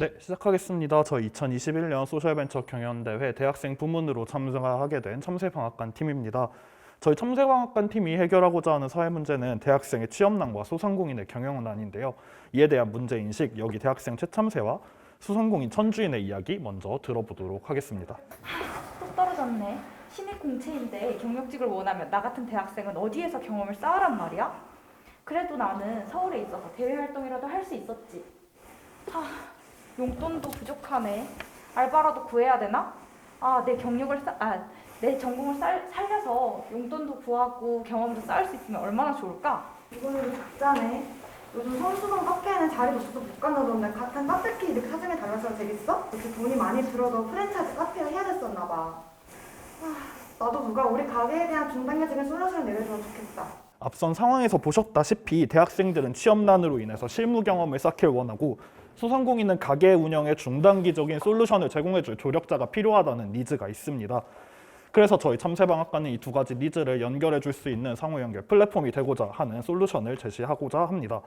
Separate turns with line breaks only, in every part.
네, 시작하겠습니다. 저 2021년 소셜벤처 경연대회 대학생 부문으로 참가하게 된 참새방학관 팀입니다. 저희 참새방학관 팀이 해결하고자 하는 사회 문제는 대학생의 취업난과 소상공인의 경영난인데요. 이에 대한 문제 인식, 여기 대학생 최참새와 소상공인 천주인의 이야기 먼저 들어보도록 하겠습니다.
또 떨어졌네. 신입 공채인데 경력직을 원하면 나 같은 대학생은 어디에서 경험을 쌓으란 말이야? 그래도 나는 서울에 있어서 대외 활동이라도 할 수 있었지. 하, 용돈도 부족하네. 알바라도 구해야 되나? 아, 내 경력을 쌓, 아, 내 전공을 살, 살려서 용돈도 구하고 경험도 쌓을 수 있으면 얼마나 좋을까?
이거는 적자네. 요즘 선수동 카페에는 자리도 없어서 못 간다던데 같은 카페키 이렇게 사정에 달라서 되겠어? 이렇게 돈이 많이 들어도 프랜차이즈 카페를 해야 됐었나 봐. 아, 나도 누가 우리 가게에 대한 중단계적인 솔루션을 내려주면 좋겠다.
앞선 상황에서 보셨다시피 대학생들은 취업난으로 인해서 실무 경험을 쌓길 원하고 소상공인은 가게 운영에 중단기적인 솔루션을 제공해줄 조력자가 필요하다는 니즈가 있습니다. 그래서 저희 참새방학과는 이 두 가지 니즈를 연결해 줄 수 있는 상호 연결 플랫폼이 되고자 하는 솔루션을 제시하고자 합니다.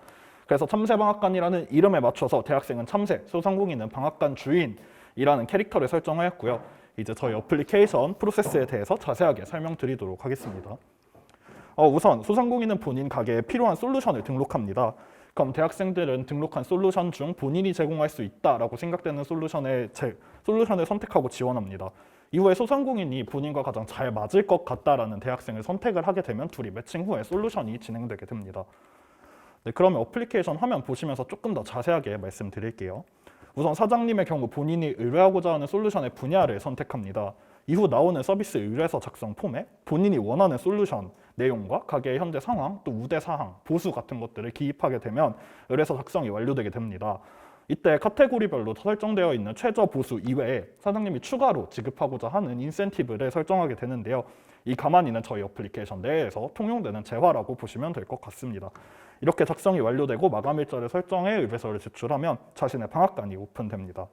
그래서 참새방학관이라는 이름에 맞춰서 대학생은 참새, 소상공인은 방학관 주인이라는 캐릭터를 설정하였고요. 이제 저희 어플리케이션 프로세스에 대해서 자세하게 설명드리도록 하겠습니다. 어, 우선 소상공인은 본인 가게에 필요한 솔루션을 등록합니다. 그럼 대학생들은 등록한 솔루션 중 본인이 제공할 수 있다라고 생각되는 솔루션에 제, 솔루션을 선택하고 지원합니다. 이후에 소상공인이 본인과 가장 잘 맞을 것 같다라는 대학생을 선택을 하게 되면 둘이 매칭 후에 솔루션이 진행되게 됩니다. 네, 그러면 어플리케이션 화면 보시면서 조금 더 자세하게 말씀드릴게요. 우선 사장님의 경우 본인이 의뢰하고자 하는 솔루션의 분야를 선택합니다. 이후 나오는 서비스 의뢰서 작성 폼에 본인이 원하는 솔루션 내용과 가게의 현재 상황, 또 우대 사항, 보수 같은 것들을 기입하게 되면 의뢰서 작성이 완료되게 됩니다. 이때 카테고리별로 설정되어 있는 최저 보수 이외에 사장님이 추가로 지급하고자 하는 인센티브를 설정하게 되는데요. 이 가만히는 저희 어플리케이션 내에서 통용되는 재화라고 보시면 될 것 같습니다. 이렇게 작성이 완료되고 마감 일자를 설정해 의뢰서를 제출하면 자신의 방학간이 오픈됩니다.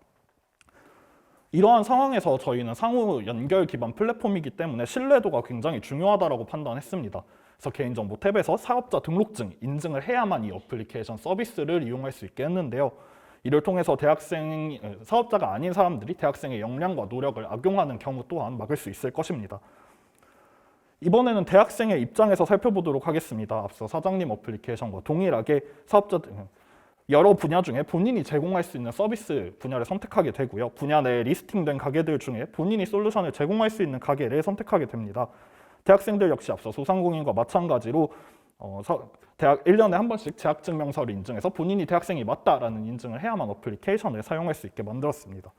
이러한 상황에서 저희는 상호 연결 기반 플랫폼이기 때문에 신뢰도가 굉장히 중요하다고 판단했습니다. 그래서 개인정보 탭에서 사업자 등록증 인증을 해야만 이 어플리케이션 서비스를 이용할 수 있게 했는데요. 이를 통해서 대학생 사업자가 아닌 사람들이 대학생의 역량과 노력을 악용하는 경우 또한 막을 수 있을 것입니다. 이번에는 대학생의 입장에서 살펴보도록 하겠습니다. 앞서 사장님 어플리케이션과 동일하게 사업자 등 여러 분야 중에 본인이 제공할 수 있는 서비스 분야를 선택하게 되고요. 분야 내에 리스팅된 가게들 중에 본인이 솔루션을 제공할 수 있는 가게를 선택하게 됩니다. 대학생들 역시 앞서 소상공인과 마찬가지로 어, 서, 대학 1년에 한 번씩 재학증명서를 인증해서 본인이 대학생이 맞다라는 인증을 해야만 어플리케이션을 사용할 수 있게 만들었습니다.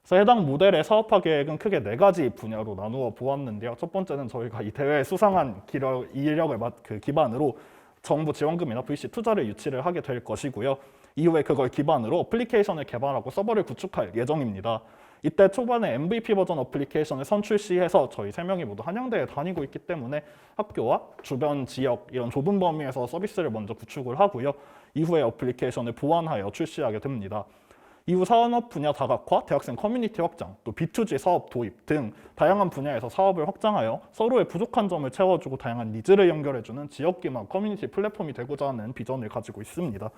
그래서 해당 모델의 사업화 계획은 크게 네 가지 분야로 나누어 보았는데요. 첫 번째는 저희가 이 대회에 수상한 기력, 이력을 맞- 그 기반으로 정부 지원금이나 VC 투자를 유치를 하게 될 것이고요. 이후에 그걸 기반으로 어플리케이션을 개발하고 서버를 구축할 예정입니다. 이때 초반에 MVP 버전 어플리케이션을 선출시해서 저희 세 명이 모두 한양대에 다니고 있기 때문에 학교와 주변 지역 이런 좁은 범위에서 서비스를 먼저 구축을 하고요. 이후에 어플리케이션을 보완하여 출시하게 됩니다. 이후 산업 분야 다각화, 대학생 커뮤니티 확장, 또 B2G 사업 도입 등 다양한 분야에서 사업을 확장하여 서로의 부족한 점을 채워주고 다양한 니즈를 연결해주는 지역 기반 커뮤니티 플랫폼이 되고자 하는 비전을 가지고 있습니다.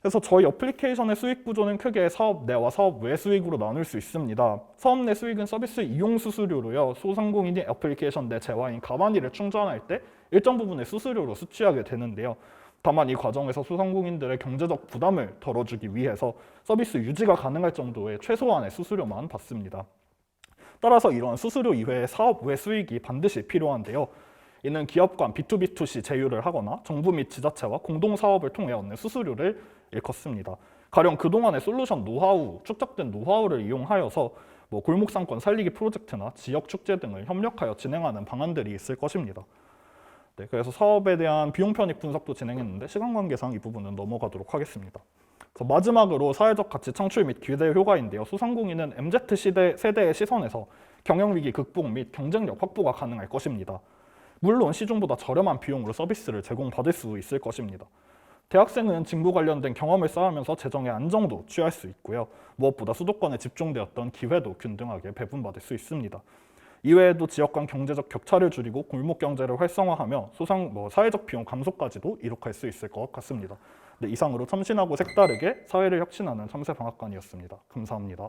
그래서 저희 어플리케이션의 수익 구조는 크게 사업 내와 사업 외 수익으로 나눌 수 있습니다. 사업 내 수익은 서비스 이용 수수료로요. 소상공인이 어플리케이션 내 재화인 가만히를 충전할 때 일정 부분의 수수료로 수취하게 되는데요. 다만 이 과정에서 소상공인들의 경제적 부담을 덜어주기 위해서 서비스 유지가 가능할 정도의 최소한의 수수료만 받습니다. 따라서 이러한 수수료 이외의 사업 외 수익이 반드시 필요한데요. 이는 기업 간 B2B2C 제휴를 하거나 정부 및 지자체와 공동 사업을 통해 얻는 수수료를 일컫습니다. 가령 그동안의 솔루션 노하우, 축적된 노하우를 이용하여서 뭐 골목 상권 살리기 프로젝트나 지역 축제 등을 협력하여 진행하는 방안들이 있을 것입니다. 네, 그래서 사업에 대한 비용 편익 분석도 진행했는데 시간 관계상 이 부분은 넘어가도록 하겠습니다. 마지막으로 사회적 가치 창출 및 기대 효과인데요. 소상공인은 MZ 시대 세대의 시선에서 경영 위기 극복 및 경쟁력 확보가 가능할 것입니다. 물론 시중보다 저렴한 비용으로 서비스를 제공받을 수 있을 것입니다. 대학생은 직무 관련된 경험을 쌓으면서 재정의 안정도 취할 수 있고요. 무엇보다 수도권에 집중되었던 기회도 균등하게 배분받을 수 있습니다. 이외에도 지역 간 경제적 격차를 줄이고 골목 경제를 활성화하며 소상 뭐 사회적 비용 감소까지도 이룩할 수 있을 것 같습니다. 네, 이상으로 참신하고 색다르게 사회를 혁신하는 참새 방앗간이었습니다. 감사합니다.